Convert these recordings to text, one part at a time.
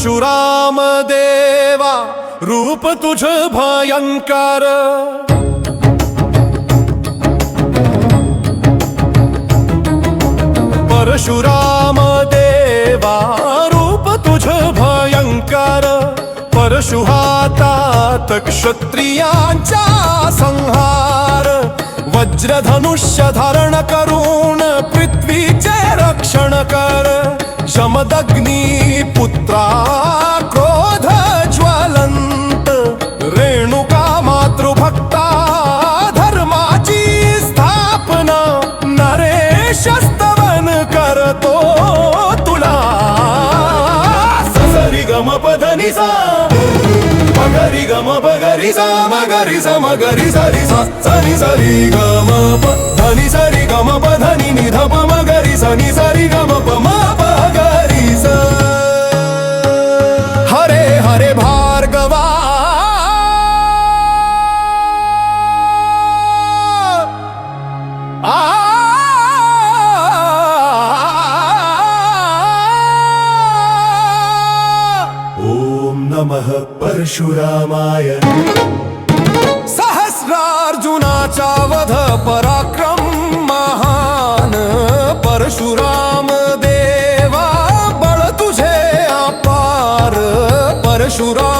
परशुराम देवा रूप तुझ भयंकर. परशुराम देवा रूप तुझ भयंकर. परशुहातात क्षत्रियांचा संहार. वज्रधनुष्य धारण करून पृथ्वीचे रक्षण कर. शमदग्नी पुत्रा గని సా మగరి గమ పగరి సా మగరి స మగరి సరి స సని సరి గమ ప ధని సరి గమ ప ధని నిధ ప మగరి సని సరి గమ ప మా పగరి नमः परशुरामाय। सहस्रार्जुनाचा वध पराक्रम महान। परशुराम देवा बळ तुझे अपार। परशुराम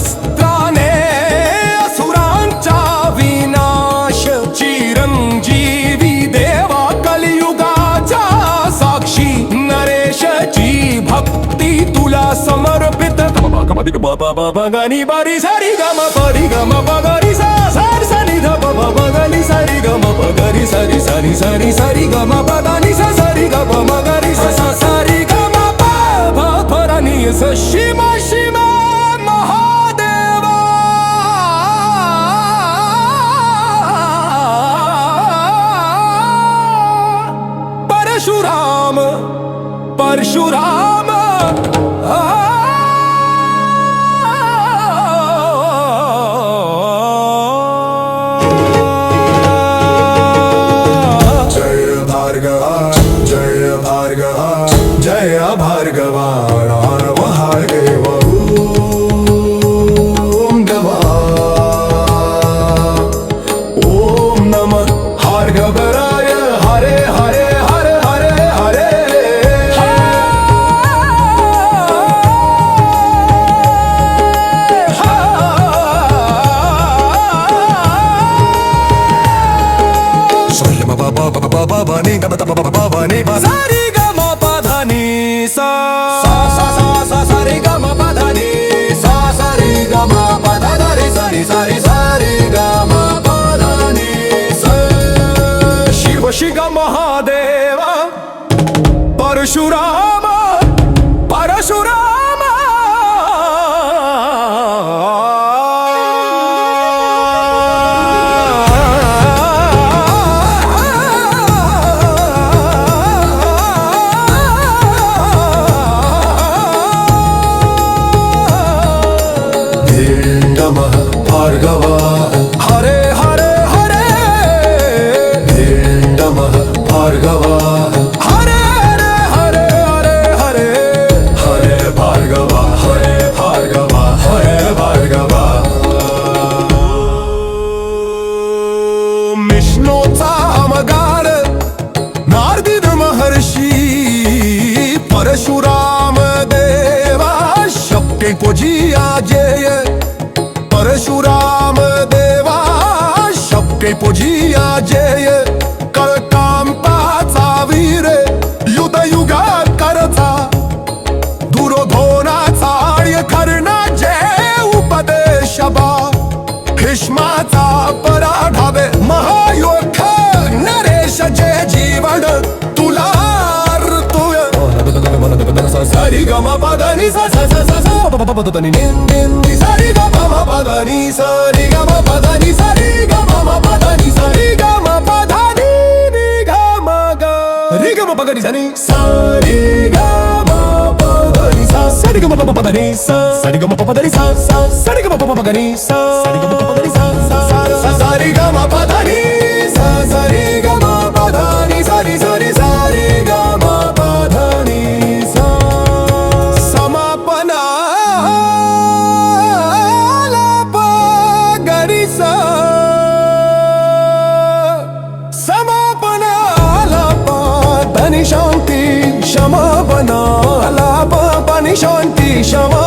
परशुशस्त्राने असुरांचा विनाश, चिरंजीवी देवा कलियुगाचा साक्षी, नरेशची भक्ती तुला समर्पित. गनी बारी सारी गम, परी गम पगरी सार सनी ध प प सारी गम पगरी सारी सारी सारी सारी गम पदानी सा, सारी गम मगरी सा सारी गम, प प परानी स परशुराम పవని గమ తమ పవని సరి గమ పదని సా. సరి గమ పదని సా సరి గమ పదని సరి సరి సరి గమ పదని శివ శివ మహాదేవ పరశురా और हरे हरे हरे। हिरण्यमः भार्गवा हरे हरे हरे हरे हरे हरे। भार्गवा, हरे भार्गव हरे भार्गव। विष्णूचा अमगार, नारदिन महर्षि, परशुराम देवा। शक्य कोजी आजेय परशुराम подія діє, Калкампа цавіре, юда юга караца, дуродона цар'є карна дє упадешаба, хишмаца पराढावे महायोख नरेश जे जीवन तुला सारी गमा पादानी सा सा सा सा पादानी निन निन सारी गमा पादानी सारी गमा पादानी सारी పదని సని. సరిగా పదని సా. సరిగమ పప పదని సా. సరిగమ పప పదని సా. సా. సరిగమ పప పదని సా. సరిగమ పప పదని సా. సా. సరిగమ పదని సా. సరి me chamou